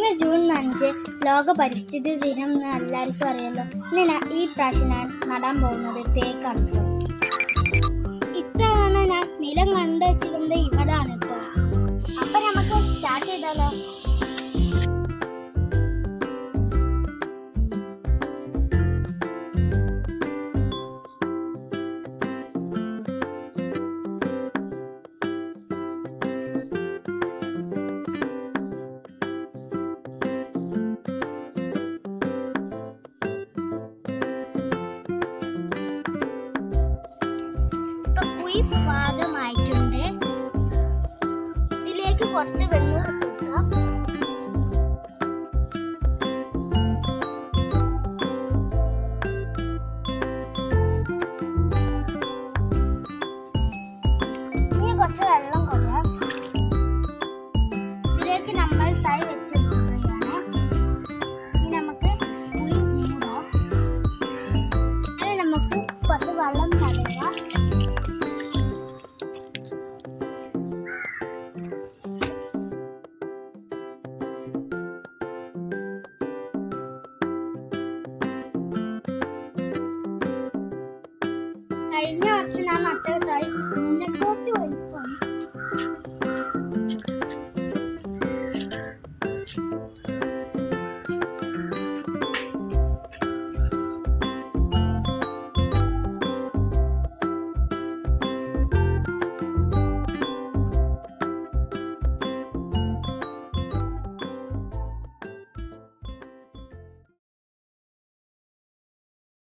ഇന്ന് ജൂൺ അഞ്ച് ലോക പരിസ്ഥിതി ദിനം എന്ന് എല്ലാവർക്കും അറിയാലോ. ഇന്ന് ഈ പ്രാവശ്യം ഞാൻ നടാൻ പോകുന്നത് തേക്കാണ് ഇത്തവണ ഞാൻ നിലം കണ്ടുവച്ചിരുന്നത് ഇവിടാണ് കേട്ടോ. ഇപ്പൊ പാകമായിട്ടുണ്ട് ഇതിലേക്ക് കുറച്ച് വെള്ളം കൊടുക്കാം കുറച്ച് വെള്ളം കഴിഞ്ഞ വർഷം ഞാൻ നട്ട തൈ. ഇതിനെക്കാട്ടി വലിപ്പം